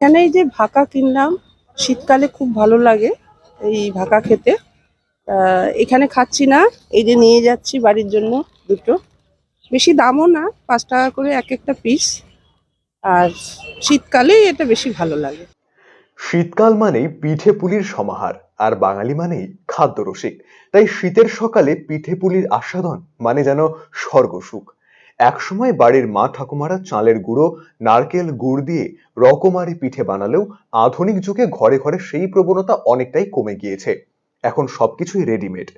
এখানে এই যে ভাকা কিনলাম শীতকালে খুব ভালো লাগে এই ভাকা খেতে। এখানে খাচ্ছি না, এই যে নিয়ে যাচ্ছি বাড়ির জন্য দুটো। বেশি দামও না, পাঁচ টাকা করে এক একটা পিস আর শীতকালেই এটা বেশি ভালো লাগে। শীতকাল মানেই পিঠে পুলির সমাহার, আর বাঙালি মানেই খাদ্য রসিক। তাই শীতের সকালে পিঠে পুলির আস্বাদন মানে যেন স্বর্গসুখ। একসময় বাড়ির মা ঠাকুমারা চালের গুঁড়ো, নারকেল গুড় দিয়ে রকমারি পিঠে বানালেও আধুনিক যুগে ঘরে ঘরে সেই প্রবণতা অনেকটাই কমে গিয়েছে। এখন সবকিছুই রেডিমেড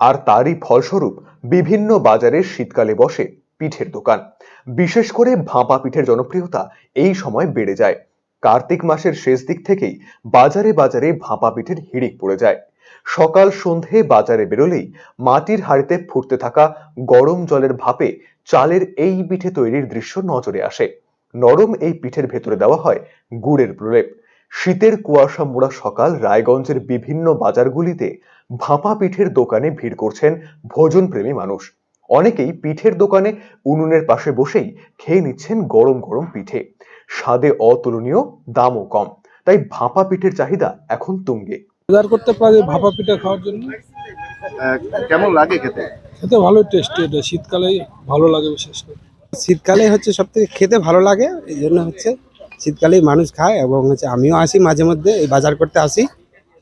আর তারই ফলস্বরূপ বিভিন্ন বাজারে শীতকালে বসে পিঠের দোকান। বিশেষ করে ভাপা পিঠের জনপ্রিয়তা এই সময় বেড়ে যায়। কার্তিক মাসের শেষ দিক থেকেই বাজারে বাজারে ভাপা পিঠের হিড়িক পড়ে যায়। সকাল সন্ধে বাজারে বেরোলেই মাটির হাড়িতে ফুটতে থাকা গরম জলের ভাপে চালের এই পিঠে তৈরির দৃশ্য নজরে আসে। নরম এই পিঠের ভেতরে দেওয়া হয় গুড়ের প্রলেপ। শীতের কুয়াশা মোড়া সকাল রায়গঞ্জের বিভিন্ন বাজারগুলিতে ভাপা পিঠের দোকানে ভিড় করছেন ভোজনপ্রেমী মানুষ। অনেকেই পিঠের দোকানে উনুনের পাশে বসেই খেয়ে নিচ্ছেন গরম গরম পিঠে। স্বাদে অতুলনীয়, দামও কম। তাই ভাপা পিঠের চাহিদা এখন তুঙ্গে। করতে পারি ভাপা পিঠা খাওয়ার জন্য? কেমন লাগে খেতে? খেতে ভালো টেস্টি এটা শীতকালে ভালো লাগে বিশেষ করে। শীতকালে হচ্ছে সব থেকে খেতে ভালো লাগে এই জন্য হচ্ছে শীতকালেই মানুষ খায় এবং হচ্ছে আমিও আসি মাঝে মধ্যে এই বাজার করতে আসি।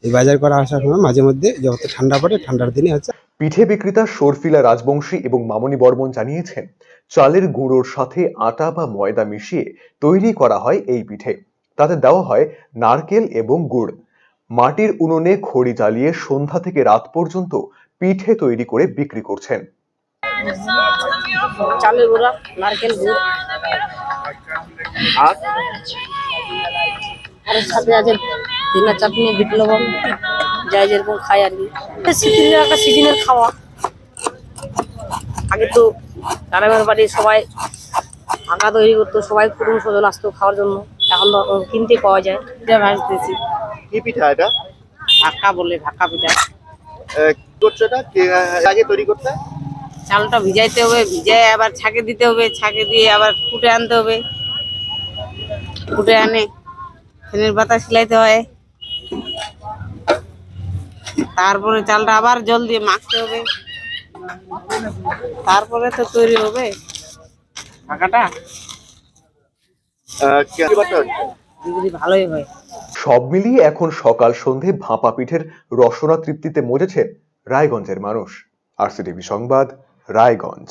এই বাজার করা আসার সময় মাঝে মধ্যে যত ঠান্ডা পড়ে ঠান্ডার দিনে হচ্ছে পিঠে বিক্রেতা শর্ফিলা রাজবংশী এবং মামনি বর্মন জানিয়েছেন চালের গুঁড়োর সাথে আটা বা ময়দা মিশিয়ে তৈরি করা হয় এই পিঠে। তাতে দেওয়া হয় নারকেল এবং গুড়। মাটির উনুনে খড়ি জ্বালিয়ে সন্ধ্যা থেকে রাত পর্যন্ত পিঠে তৈরি করে বিক্রি করছেন। চালের গুঁড়া নারকেল গুড়। আর? আর সাথে আছে দিনা চাটনি বিট লবণ যাই যেরকম খাই আর কি। সিজনের একটা সিজনের খাওয়া। আগে তো গ্রামের বাড়ি সবাই আঁকা তৈরি করতো সবাই কুটুম স্বজন আসতো খাওয়ার জন্য। এখন কিনতে পাওয়া যায়। ভাজতেছি কি পিঠা এটা? ঢাকা বলে ঢাকা পিঠা। করছ এটা? আগে তৈরি করতে? চালটা ভিজাইতে হবে ভিজাই আবার ছাকে দিতে হবে ছাকে দিয়ে আবার কুটে আনতে হবে। কুটে আনে ফেনের পাতা সিলাইতে হয়। তারপরে চালটা আবার জল দিয়ে মাখতে হবে। তারপরে তো তৈরি হবে। ঢাকাটা ভালোই হয়। সব মিলিয়ে এখন সকাল সন্ধে ভাপা পিঠের রসনা তৃপ্তিতে মজেছে রায়গঞ্জের মানুষ। আরসিটিভি সংবাদ, রায়গঞ্জ।